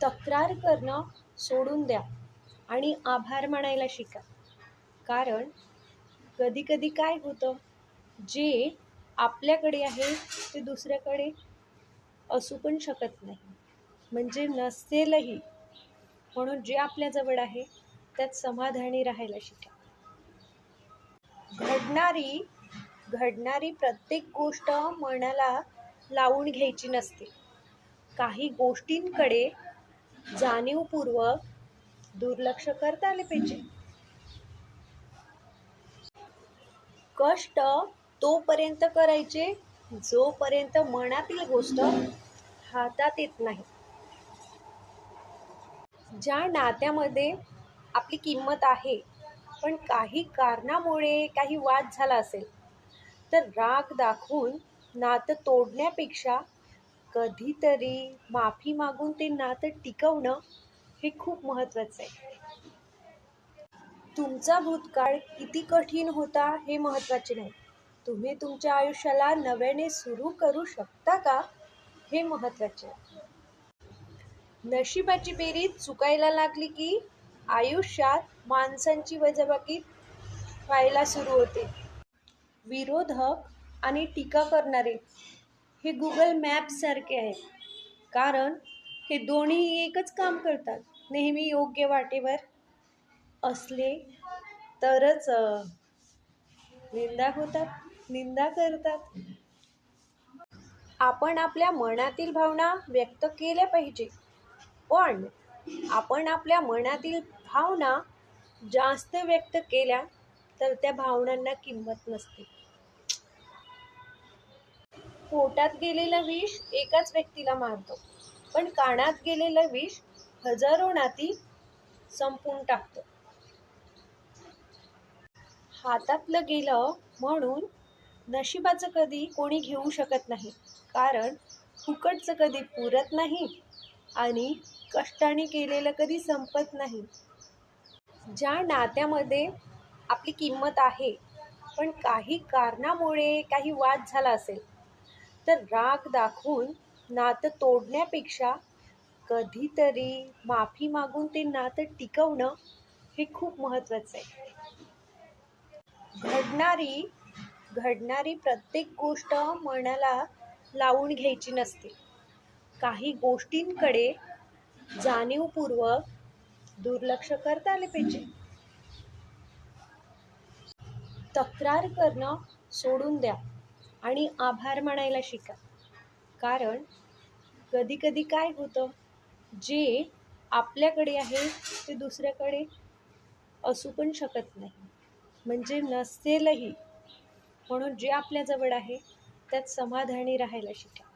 तक्रार करणं सोडून द्या आणि आभार मानायला शिका. कारण कधीकधी काय होतं? जे आपल्याकडे आहे ते दुसऱ्याकडे असू पण शकत नाही. म्हणजे नसेलही. म्हणून जे आपल्याजवळ आहे त्यात समाधानी राहायला शिका. घडणारी घडणारी प्रत्येक गोष्ट मनाला लावून घ्यायची नसते. काही गोष्टींकडे जाणीवपूर्वक दुर्लक्ष करता आले पाहिजे. कष्ट तोपर्यंत करायचे जोपर्यंत मनातील गोष्ट हातात येत नाही. ज्या नात्यामध्ये आपली किंमत आहे पण काही कारणामुळे काही वाद झाला असेल तर राग दाखवून नातं तोडण्यापेक्षा कधीतरी माफी मागून ते नातं टिकवणं हे खूप महत्त्वाचं आहे. तुमचा भूतकाळ किती कठीण होता हे महत्त्वाचे नाही. तुम्ही तुमच्या आयुष्याला नव्याने सुरू करू शकता का हे महत्त्वाचे आहे. नशिबाची बेरीज चुकायला लागली की आयुष्यात माणसांची वजाबाकी व्हायला सुरू होते. विरोधक आणि टीका करणारे हे गुगल मॅपसारखे आहेत. कारण हे दोन्ही एकच काम करतात. नेहमी योग्य वाटेवर असले तरच निंदा होतात निंदा करतात. आपण आपल्या मनातील भावना व्यक्त केल्या पाहिजे. पण आपण आपल्या मनातील भावना जास्त व्यक्त केल्या तर त्या भावनांना किंमत नसते. पोटात गेलेला विष एकाच व्यक्तीला मारतो. पण कानात गेलेलं विष हजारो नाती संपून टाकतो. हातातलं गेलं म्हणून नशिबाचं कधी कोणी घेऊ शकत नाही. कारण फुकटचं कधी पुरत नाही आणि कष्टाने केलेलं कधी संपत नाही. ज्या नात्यामध्ये आपली किंमत आहे पण काही कारणामुळे काही वाद झाला असेल तर राग दाखवून नातं तोडण्यापेक्षा कधीतरी माफी मागून ते नातं टिकवणं हे खूप महत्त्वाचं आहे. घडणारी घडणारी प्रत्येक गोष्ट मनाला लावून घ्यायची नसते. काही गोष्टींकडे जाणीवपूर्वक दुर्लक्ष करता आले पाहिजे. तक्रार करणं सोडून द्या. आणि आभार मानायला शिका. कारण कधीकधी काय होतं? जे आपल्याकडे आहे ते दुसऱ्याकडे असू पण शकत नाही. म्हणजे नसेलही. म्हणून जे आपल्याजवळ आहे त्यात समाधानी राहायला शिका.